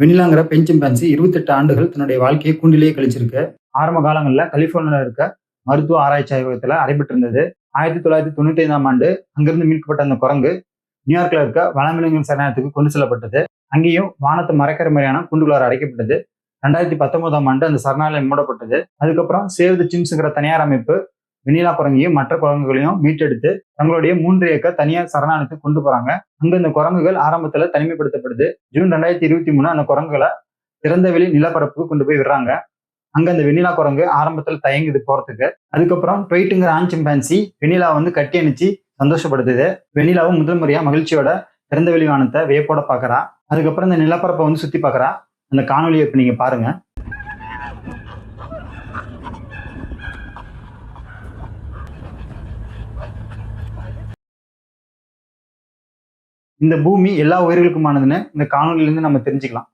வெண்ணிலாங்கிற பெண் சிம்பான்சி இருபத்தெட்டு ஆண்டுகள் தன்னுடைய வாழ்க்கையை கூண்டிலேயே கழிச்சிருக்கு. ஆரம்ப காலங்களில் கலிபோர்னியாவில் இருக்க மருத்துவ ஆராய்ச்சி ஆய்வகத்தில் அடைபெற்றிருந்தது ஆயிரத்தி தொள்ளாயிரத்தி தொண்ணூத்தி ஐந்தாம் ஆண்டு அங்கிருந்து மீட்கப்பட்ட அந்த குரங்கு நியூயார்க்ல இருக்க வனவிலங்குகள் சரணாலயத்துக்கு கொண்டு செல்லப்பட்டது. அங்கேயும் வானத்தை மறைக்கிற மாதிரியான கூண்டுகளால் அடைக்கப்பட்டது. ரெண்டாயிரத்தி பத்தொன்பதாம் ஆண்டு அந்த சரணாலயம் மூடப்பட்டது. அதுக்கப்புறம் சேவ் த சிம்ஸுங்கிற தனியார் அமைப்பு வெண்ணிலா குரங்கையும் மற்ற குரங்குகளையும் மீட்டெடுத்து தங்களுடைய மூன்று ஏக்கர் தனியார் சரணாலயத்து கொண்டு போறாங்க. அங்க இந்த குரங்குகள் ஆரம்பத்துல தனிமைப்படுத்தப்படுது. ஜூன் ரெண்டாயிரத்தி இருபத்தி மூணு அந்த குரங்குகளை திறந்தவெளி நிலப்பரப்புக்கு கொண்டு போய் விடுறாங்க. அங்க அந்த வெண்ணிலா குரங்கு ஆரம்பத்துல தயங்குது போறதுக்கு. அதுக்கப்புறம் டொய்ட்டுங்கிற ஆன்சிம்பான்சி வெண்ணிலா வந்து கட்டி அணிச்சு சந்தோஷப்படுத்துது. வெண்ணிலாவும் முதல் முறையா மகிழ்ச்சியோட திறந்த வெளி வானத்தை வியப்போட பாக்குறா. அதுக்கப்புறம் இந்த நிலப்பரப்பை வந்து சுத்தி பாக்குறா. அந்த காணொலியை இப்ப நீங்க பாருங்க. இந்த பூமி எல்லா உயிர்களுக்குமானதுன்னு இந்த காணொலியிலேருந்து நம்ம தெரிஞ்சுக்கலாம்.